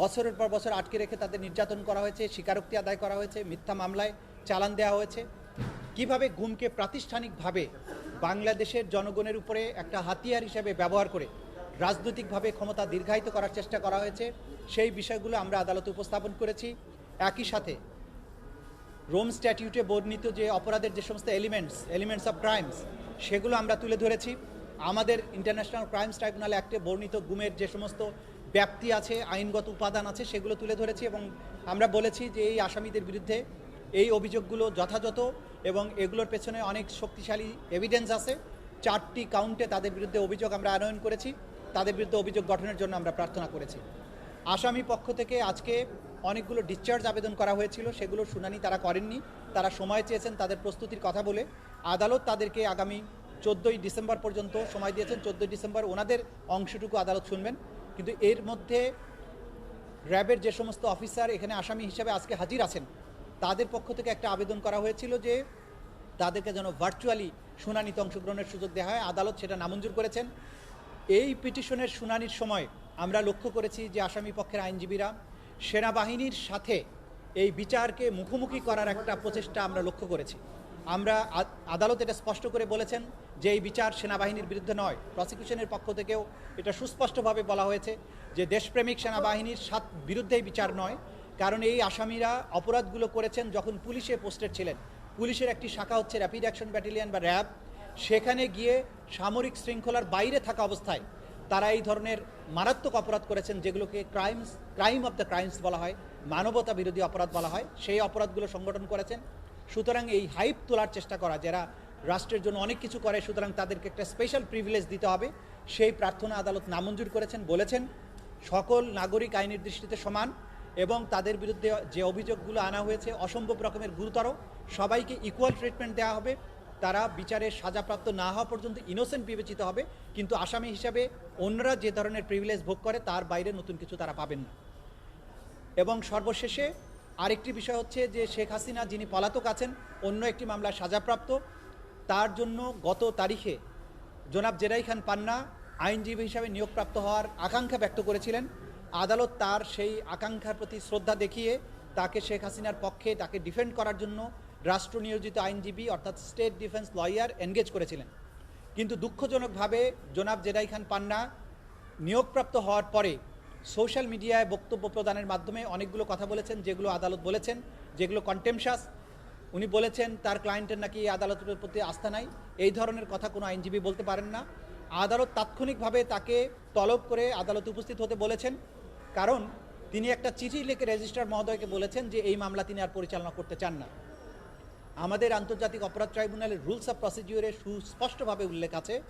বছরের পর বছর আটকে রেখে তাদের নির্যাতন করা হয়েছে, স্বীকারোক্তি আদায় করা হয়েছে, মিথ্যা মামলায় চালান দেওয়া হয়েছে। কীভাবে গুমকে প্রাতিষ্ঠানিকভাবে বাংলাদেশের জনগণের উপরে একটা হাতিয়ার হিসেবে ব্যবহার করে রাজনৈতিকভাবে ক্ষমতা দীর্ঘায়িত করার চেষ্টা করা হয়েছে, সেই বিষয়গুলো আমরা আদালতে উপস্থাপন করেছি। একই সাথে রোম স্ট্যাটিউটে বর্ণিত যে অপরাধের যে সমস্ত এলিমেন্টস এলিমেন্টস অফ ক্রাইমস সেগুলো আমরা তুলে ধরেছি। আমাদের ইন্টারন্যাশনাল ক্রাইমস ট্রাইব্যুনাল অ্যাক্টে বর্ণিত গুমের যে সমস্ত ব্যাপ্তি আছে, আইনগত উপাদান আছে, সেগুলো তুলে ধরেছি এবং আমরা বলেছি যে এই আসামিদের বিরুদ্ধে এই অভিযোগগুলো যথাযথ এবং এগুলোর পেছনে অনেক শক্তিশালী এভিডেন্স আছে। চারটি কাউন্টে তাদের বিরুদ্ধে অভিযোগ আমরা আনয়ন করেছি। তাদের বিরুদ্ধে অভিযোগ গঠনের জন্য আমরা প্রার্থনা করেছি। আসামি পক্ষ থেকে আজকে অনেকগুলো ডিসচার্জ আবেদন করা হয়েছিল, সেগুলো শুনানি তারা করেননি। তারা সময় চেয়েছেন তাদের প্রস্তুতির কথা বলে। আদালত তাদেরকে আগামী চোদ্দোই ডিসেম্বর পর্যন্ত সময় দিয়েছেন। চোদ্দোই ডিসেম্বর ওনাদের অংশটুকু আদালত শুনবেন। কিন্তু এর মধ্যে র্যাবের যে সমস্ত অফিসার এখানে আসামি হিসেবে আজকে হাজির আছেন, তাদের পক্ষ থেকে একটা আবেদন করা হয়েছিল যে তাদেরকে যেন ভার্চুয়ালি শুনানিতে অংশগ্রহণের সুযোগ দেওয়া হয়। আদালত সেটা নামঞ্জুর করেছেন। এই পিটিশনের শুনানির সময় আমরা লক্ষ্য করেছি যে আসামি পক্ষের আইনজীবীরা সেনাবাহিনীর সাথে এই বিচারকে মুখোমুখি করার একটা প্রচেষ্টা আমরা লক্ষ্য করেছি। আমরা আদালত এটা স্পষ্ট করে বলেছেন যে এই বিচার সেনাবাহিনীর বিরুদ্ধে নয়। প্রসিকিউশনের পক্ষ থেকেও এটা সুস্পষ্টভাবে বলা হয়েছে যে দেশপ্রেমিক সেনাবাহিনীর সাথ বিরুদ্ধে এই বিচার নয়। কারণ এই আসামিরা অপরাধগুলো করেছেন যখন পুলিশে পোস্টেড ছিলেন। পুলিশের একটি শাখা হচ্ছে র্যাপিড অ্যাকশন ব্যাটালিয়ন বা র্যাব। সেখানে গিয়ে সামরিক শৃঙ্খলার বাইরে থাকা অবস্থায় তারা এই ধরনের মারাত্মক অপরাধ করেছেন যেগুলোকে crimes crime of the crimes বলা হয় মানবতা বিরোধী অপরাধ বলা হয়। সেই অপরাধগুলো সংগঠন করেছেন। সুতরাং এই হাইপ তোলার চেষ্টা করা, যারা রাষ্ট্রের জন্য অনেক কিছু করে, সুতরাং তাদেরকে একটা স্পেশাল প্রিভিলেজ দিতে হবে। সেই প্রার্থনা আদালত নামঞ্জুর করেছেন, বলেছেন, সকল নাগরিক আইনের দৃষ্টিতে সমান এবং তাদের বিরুদ্ধে যে অভিযোগগুলো আনা হয়েছে অসম্ভব রকমের গুরুতর, সবাইকে ইকুয়াল ট্রিটমেন্ট দেওয়া হবে। তারা বিচারে সাজাপ্রাপ্ত না হওয়া পর্যন্ত ইনোসেন্ট বিবেচিত হবে, কিন্তু আসামি হিসাবে অন্যরা যে ধরনের প্রিভিলেজ ভোগ করে, তার বাইরে নতুন কিছু তারা পাবেন না। এবং সর্বশেষে আরেকটি বিষয় হচ্ছে যে শেখ হাসিনা যিনি পলাতক আছেন, অন্য একটি মামলায় সাজাপ্রাপ্ত। তার জন্য গত তারিখে জনাব জেরাই খান পান্না আইনজীবী হিসাবে নিয়োগপ্রাপ্ত হওয়ার আকাঙ্ক্ষা ব্যক্ত করেছিলেন। আদালত তার সেই আকাঙ্ক্ষার প্রতি শ্রদ্ধা দেখিয়ে তাকে শেখ হাসিনার পক্ষে তাকে ডিফেন্ড করার জন্য রাষ্ট্র নিয়োজিত আইনজীবী অর্থাৎ স্টেট ডিফেন্স লয়ার এনগেজ করেছিলেন। কিন্তু দুঃখজনকভাবে জনাব জেরাই খান পান্না নিয়োগপ্রাপ্ত হওয়ার পরে সোশ্যাল মিডিয়ায় বক্তব্য প্রদানের মাধ্যমে অনেকগুলো কথা বলেছেন, যেগুলো আদালত বলেছেন, যেগুলো কন্টেমশাস উনি বলেছেন, তার ক্লায়েন্টের নাকি আদালতের প্রতি আস্থা নাই। এই ধরনের কথা কোনো আইনজীবী বলতে পারেন না। আদালত তাৎক্ষণিকভাবে তাকে তলব করে আদালতে উপস্থিত হতে বলেছেন। কারণ তিনি একটা চিঠি লিখে রেজিস্ট্রার মহোদয়কে বলেছেন যে, এই মামলা তিনি আর পরিচালনা করতে চান না। আমাদের আন্তর্জাতিক অপরাধ ট্রাইব্যুনালের রুলস অফ প্রসিডিউরে সুস্পষ্টভাবে উল্লেখ আছে,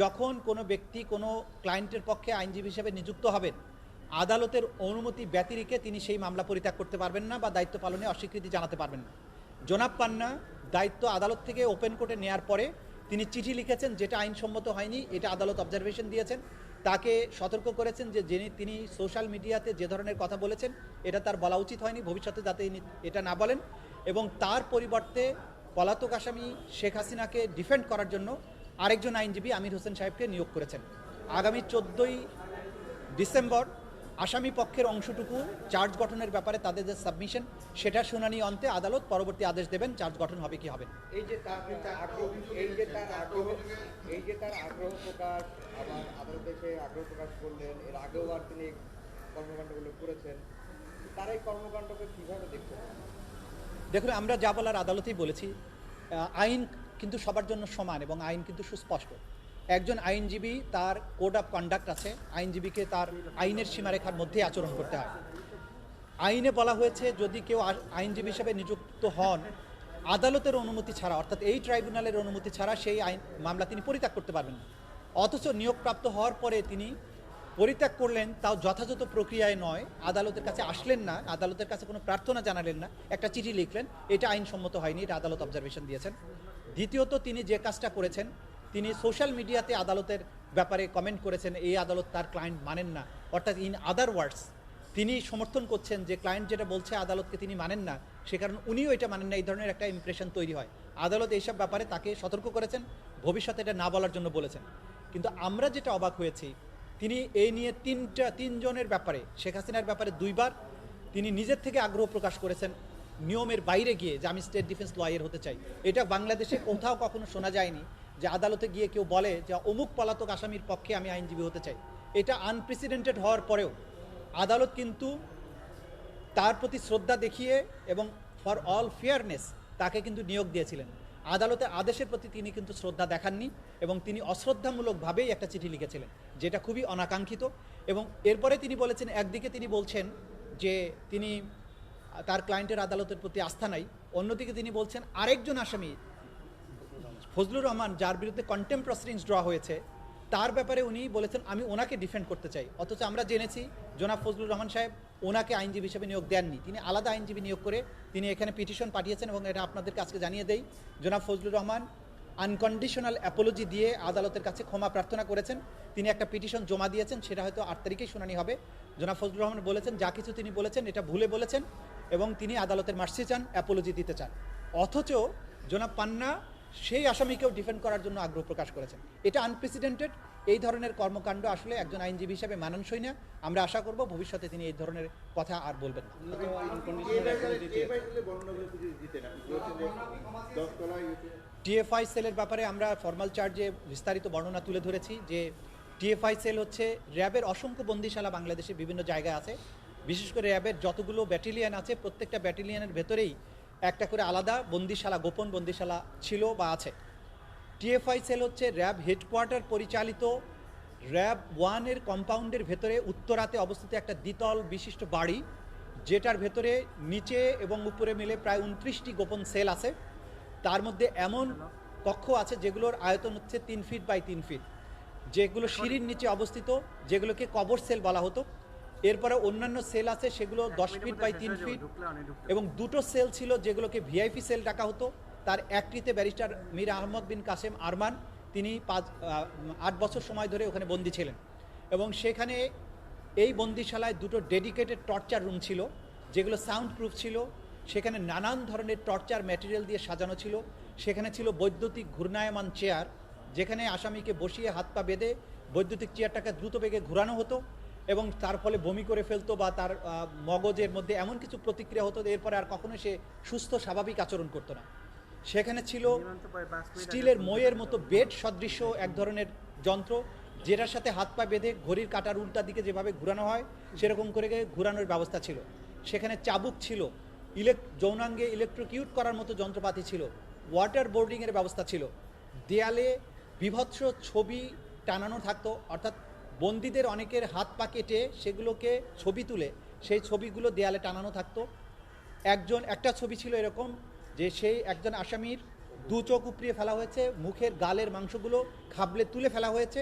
যখন কোনো ব্যক্তি কোনো ক্লায়েন্টের পক্ষে আইনজীবী হিসেবে নিযুক্ত হবেন আদালতের অনুমতি ব্যতিরিকে তিনি সেই মামলা পরিত্যাগ করতে পারবেন না বা দায়িত্ব পালনে অস্বীকৃতি জানাতে পারবেন না। জনাব পান্না, দায়িত্ব আদালত থেকে ওপেন কোর্টে নেয়ার পরে তিনি চিঠি লিখেছেন যেটা আইনসম্মত হয়নি, এটা আদালত অবজারভেশন দিয়েছেন। তাকে সতর্ক করেছেন যে যিনি, তিনি সোশ্যাল মিডিয়াতে যে ধরনের কথা বলেছেন, এটা তার বলা উচিত হয়নি, ভবিষ্যতে যাতে এটা না বলেন এবং তার পরিবর্তে পলাতক আসামি শেখ হাসিনাকে ডিফেন্ড করার জন্য আরেকজন আইনজীবী আমির হোসেন সাহেবকে নিয়োগ করেছেন। আগামী চোদ্দোই ডিসেম্বর আসামি পক্ষের অংশটুকু চার্জ গঠনের ব্যাপারে তাদের যে সাবমিশন সেটা শুনানি অন্তে আদালত পরবর্তী আদেশ দেবেন চার্জ গঠন হবে কি হবে। এই যে তার আগ্রহ এই যে তার আগ্রহ এই যে তার আগ্রহ প্রকাশ আবার আদালতে এসে আগ্রহ প্রকাশ করলেন এর আগেও আর তিনি কর্মকাণ্ডগুলো করেছেন তার এই কর্মকাণ্ডকে কীভাবে দেখছেন দেখুন আমরা যা বলার আদালতেই বলেছি আইন কিন্তু সবার জন্য সমান এবং আইন কিন্তু সুস্পষ্ট। একজন আইনজীবী তার কোড অফ কন্ডাক্ট আছে, আইনজীবীকে তার আইনের সীমারেখার মধ্যে আচরণ করতে হয়। আইনে বলা হয়েছে, যদি কেউ আইনজীবী হিসেবে নিযুক্ত হন, আদালতের অনুমতি ছাড়া, অর্থাৎ এই ট্রাইব্যুনালের অনুমতি ছাড়া সেই আইন, মামলা তিনি পরিত্যাগ করতে পারবেন না। অথচ নিয়োগপ্রাপ্ত হওয়ার পরে তিনি পরিত্যাগ করলেন, তাও যথাযথ প্রক্রিয়ায় নয়, আদালতের কাছে আসলেন না, আদালতের কাছে কোনো প্রার্থনা জানালেন না, একটা চিঠি লিখলেন, এটা আইনসম্মত হয়নি, এটা আদালত অবজারভেশন দিয়েছেন। দ্বিতীয়ত তিনি যে কাজটা করেছেন তিনি সোশ্যাল মিডিয়াতে আদালতের ব্যাপারে কমেন্ট করেছেন, এই আদালত তার ক্লায়েন্ট মানেন না। অর্থাৎ ইন আদার ওয়ার্ডস তিনি সমর্থন করছেন যে ক্লায়েন্ট যেটা বলছে আদালতকে তিনি মানেন না, সে কারণে উনিও এটা মানেন না। এই ধরনের একটা ইমপ্রেশন তৈরি হয়। আদালত এইসব ব্যাপারে তাকে সতর্ক করেছেন, ভবিষ্যতে এটা না বলার জন্য বলেছেন। কিন্তু আমরা যেটা অবাক হয়েছি, তিনি এই নিয়ে তিনটা, তিনজনের ব্যাপারে, শেখ হাসিনার ব্যাপারে দুইবার তিনি নিজের থেকে আগ্রহ প্রকাশ করেছেন নিয়মের বাইরে গিয়ে যে আমি স্টেট ডিফেন্স লয়ার হতে চাই। এটা বাংলাদেশে কোথাও কখনো শোনা যায়নি। যে আদালতে গিয়ে কেউ বলে যে অমুক পলাতক আসামির পক্ষে আমি আইনজীবী হতে চাই। এটা আনপ্রেসিডেন্টেড হওয়ার পরেও আদালত কিন্তু তার প্রতি শ্রদ্ধা দেখিয়ে এবং ফর অল ফেয়ারনেস তাকে কিন্তু নিয়োগ দিয়েছিলেন। আদালতে আদেশের প্রতি তিনি কিন্তু শ্রদ্ধা দেখাননি এবং তিনি অশ্রদ্ধামূলকভাবেই একটা চিঠি লিখেছিলেন, যেটা খুবই অনাকাঙ্ক্ষিত এবং এরপরে তিনি বলেছেন, একদিকে তিনি বলছেন যে তিনি তার ক্লায়েন্টের আদালতের প্রতি আস্থা নাই, অন্যদিকে তিনি বলছেন, আরেকজন আসামি ফজলুর রহমান, যার বিরুদ্ধে কন্টেম্প প্রসিডিংস ড্র হয়েছে, তার ব্যাপারে উনি বলেছেন, আমি ওনাকে ডিফেন্ড করতে চাই। অথচ আমরা জেনেছি, জনাব ফজলুর রহমান সাহেব ওনাকে আইনজীবী হিসেবে নিয়োগ দেননি। তিনি আলাদা আইনজীবী নিয়োগ করে তিনি এখানে পিটিশন পাঠিয়েছেন এবং এটা আপনাদের আজকে জানিয়ে দেই। জনাব ফজলুর রহমান আনকন্ডিশনাল অ্যাপোলজি দিয়ে আদালতের কাছে ক্ষমা প্রার্থনা করেছেন। তিনি একটা পিটিশন জমা দিয়েছেন, সেটা হয়তো আট তারিখেই শুনানি হবে। জনাব ফজলুর রহমান বলেছেন, যা কিছু তিনি বলেছেন, এটা ভুলে বলেছেন এবং তিনি আদালতের মার্সি চান অ্যাপোলজি দিতে চান। অথচ জনাব পান্না সেই আসামিকেও ডিফেন্ড করার জন্য আগ্রহ প্রকাশ করেছেন। এটা আনপ্রেসিডেন্টেড এই ধরনের কর্মকাণ্ড আসলে একজন আইনজীবী হিসেবে মানানসই না। আমরা আশা করব ভবিষ্যতে তিনি এই ধরনের কথা আর বলবেন না। টিএফআই সেলের ব্যাপারে আমরা ফর্মাল চার্জে বিস্তারিত বর্ণনা তুলে ধরেছি যে টিএফআই সেল হচ্ছে র্যাবের অসংখ্য বন্দিশালা বাংলাদেশে বিভিন্ন জায়গায় আছে। বিশেষ করে র্যাবের যতগুলো ব্যাটালিয়ান আছে, প্রত্যেকটা ব্যাটালিয়ানের ভেতরেই একটা করে আলাদা বন্দিশালা, গোপন বন্দিশালা ছিল বা আছে। টিএফআই সেল হচ্ছে র্যাব হেডকোয়ার্টার পরিচালিত র্যাব ওয়ানের কম্পাউন্ডের ভেতরে উত্তরাতে অবস্থিত একটা দ্বিতল বিশিষ্ট বাড়ি, যেটার ভেতরে নিচে এবং উপরে মিলে প্রায় উনত্রিশটি গোপন সেল আছে। তার মধ্যে এমন কক্ষ আছে যেগুলোর আয়তন হচ্ছে তিন ফিট বাই তিন ফিট, যেগুলো সিঁড়ির নিচে অবস্থিত, যেগুলোকে কবর সেল বলা হতো। এরপরে অন্যান্য সেল আছে সেগুলো দশ ফিট বাই তিন ফিট। এবং দুটো সেল ছিল যেগুলোকে ভিআইপি সেল ডাকা হতো। তার একটিতে ব্যারিস্টার মীর আহমদ বিন কাসেম আরমান তিনি পাঁচ আট বছর সময় ধরে ওখানে বন্দী ছিলেন। এবং সেখানে এই বন্দিশালায় দুটো ডেডিকেটেড টর্চার রুম ছিল যেগুলো সাউন্ড প্রুফ ছিল। সেখানে নানান ধরনের টর্চার ম্যাটেরিয়াল দিয়ে সাজানো ছিল। সেখানে ছিল বৈদ্যুতিক ঘূর্ণায়মান চেয়ার যেখানে আসামিকে বসিয়ে হাত পা বেঁধে বৈদ্যুতিক চেয়ারটাকে দ্রুত বেগে ঘোরানো হতো। এবং তার ফলে বমি করে ফেলতো বা তার মগজের মধ্যে এমন কিছু প্রতিক্রিয়া হতো এরপরে আর কখনো সে সুস্থ, স্বাভাবিক আচরণ করতো না। সেখানে ছিল স্টিলের মইয়ের মতো বেড সদৃশ্য এক ধরনের যন্ত্র, যেটার সাথে হাত পা বেঁধে ঘড়ির কাটার উল্টা দিকে যেভাবে ঘোরানো হয়, সেরকম করে ঘুরানোর ব্যবস্থা ছিল। সেখানে চাবুক ছিল, ইলেক, যৌনাঙ্গে ইলেকট্রিকিউট করার মতো যন্ত্রপাতি ছিল ওয়াটার বোর্ডিংয়ের ব্যবস্থা ছিল। দেয়ালে বিভৎস ছবি টানানো থাকতো, অর্থাৎ বন্দীদের অনেকের হাত পা কেটে সেগুলোকে ছবি তুলে, সেই ছবিগুলো দেয়ালে টানানো থাকতো। একজন, একটা ছবি ছিল এরকম যে সেই একজন আসামির দু চোখ উপড়িয়ে ফেলা হয়েছে, মুখের গালের মাংসগুলো খাবলে তুলে ফেলা হয়েছে,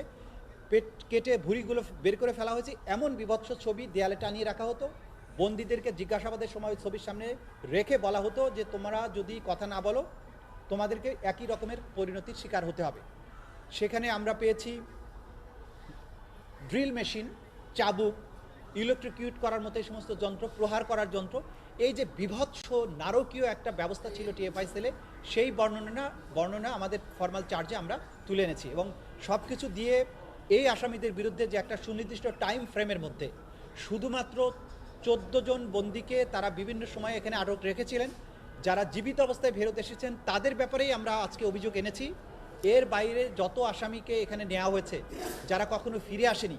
পেট কেটে ভুঁড়িগুলো বের করে ফেলা হয়েছে, এমন বিভৎস ছবি দেয়ালে টানিয়ে রাখা হতো। বন্দীদেরকে জিজ্ঞাসাবাদের সময় ছবির সামনে রেখে বলা হতো যে, তোমরা যদি কথা না বলো, তোমাদেরকে একই রকমের পরিণতির শিকার হতে হবে। সেখানে আমরা পেয়েছি ড্রিল মেশিন, চাবুক ইলেকট্রিকিউট করার মতো এই সমস্ত যন্ত্র, প্রহার করার যন্ত্র, এই যে বিভৎস, নারকীয় একটা ব্যবস্থা ছিল টিএফআই সেলে, সেই বর্ণনা বর্ণনা আমাদের ফর্মাল চার্জে আমরা তুলে এনেছি এবং সব কিছু দিয়ে এই আসামিদের বিরুদ্ধে যে একটা সুনির্দিষ্ট টাইম ফ্রেমের মধ্যে শুধুমাত্র চোদ্দ জন বন্দীকে তারা বিভিন্ন সময় এখানে আটক রেখেছিলেন, যারা জীবিত অবস্থায় ফেরত এসেছেন, তাদের ব্যাপারেই আমরা আজকে অভিযোগ এনেছি। এর বাইরে যত আসামিকে এখানে নেওয়া হয়েছে যারা কখনো ফিরে আসেনি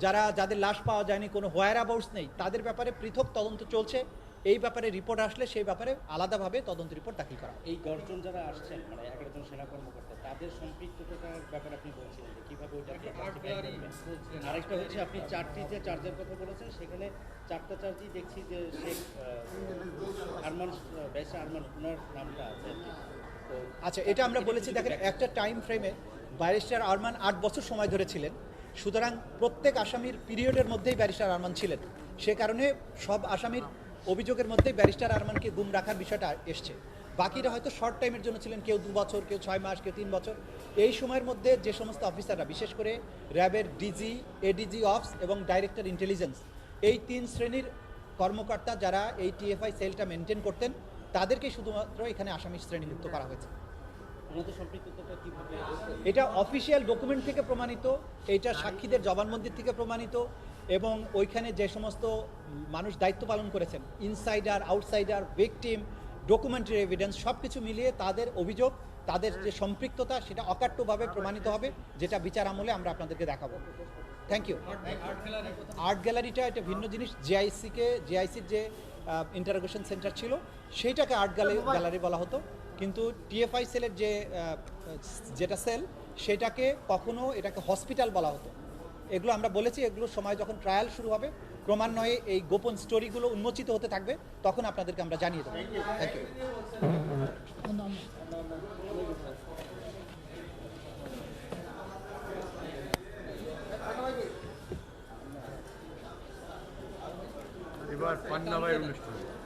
যারা যাদের লাশ পাওয়া যায়নি কোনো হোয়ার অ্যাবাউটস নেই তাদের ব্যাপারে পৃথক তদন্ত চলছে। এই ব্যাপারে রিপোর্ট আসলে সেই ব্যাপারে আলাদাভাবে তদন্ত রিপোর্ট দাখিল করা এই দশজন যারা আসছেন মানে এক একজন সেনা কর্মকর্তা তাদের সম্পৃক্ততার ব্যাপারে আপনি বলছিলেন যে কীভাবে ওইটাকে আরেকটা হচ্ছে আপনি চারটি যে চার্জের কথা বলেছেন সেখানে চারটা চার্জই দেখছি যে শেখ আরমান ব্যাসা আরমান ওনার নামটা আছে আচ্ছা এটা আমরা বলেছি, দেখেন, একটা টাইম ফ্রেমে ব্যারিস্টার আরমান আট বছর সময় ধরে ছিলেন। সুতরাং প্রত্যেক আসামির পিরিয়ডের মধ্যেই ব্যারিস্টার আরমান ছিলেন। সে কারণে সব আসামির অভিযোগের মধ্যেই ব্যারিস্টার আরমানকে গুম রাখার বিষয়টা এসছে। বাকিরা হয়তো শর্ট টাইমের জন্য ছিলেন, কেউ দু বছর, কেউ ছয় মাস, কেউ তিন বছর। এই সময়ের মধ্যে যে সমস্ত অফিসাররা বিশেষ করে র্যাবের ডিজি এডিজি অফস এবং ডাইরেক্টর ইন্টেলিজেন্স এই তিন শ্রেণির কর্মকর্তা যারা এই টিএফআই সেলটা মেনটেন করতেন তাদেরকে শুধুমাত্র এখানে আসামি শ্রেণীভুক্ত করা হয়েছে। এটা অফিসিয়াল ডকুমেন্ট থেকে প্রমাণিত এটা সাক্ষীদের জবানবন্দির থেকে প্রমাণিত এবং ওইখানে যে সমস্ত মানুষ দায়িত্ব পালন করেছেন insider outsider victim documentary evidence সব কিছু মিলিয়ে তাদের অভিযোগ তাদের যে সম্পৃক্ততা সেটা অকাট্যভাবে প্রমাণিত হবে যেটা বিচার আমলে আমরা আপনাদেরকে দেখাবো। থ্যাংক ইউ আর্ট গ্যালারিটা এটা ভিন্ন জিনিস জেআইসিকে জেআইসির যে ইন্টারোগেশন সেন্টার ছিল সেইটাকে আর্ট গ্যালারি গ্যালারি বলা হতো। কিন্তু টিএফআই সেলের যে যেটা সেল সেটাকে কখনো এটাকে হসপিটাল বলা হতো। এগুলো আমরা বলেছি এগুলো সময় যখন ট্রায়াল শুরু হবে ক্রমান্বয়ে এই গোপন স্টোরিগুলো উন্মোচিত হতে থাকবে তখন আপনাদেরকে আমরা জানিয়ে দেবো। থ্যাংক ইউ এবার পান্নাবাইয়ের অনুষ্ঠান। আপনি একটু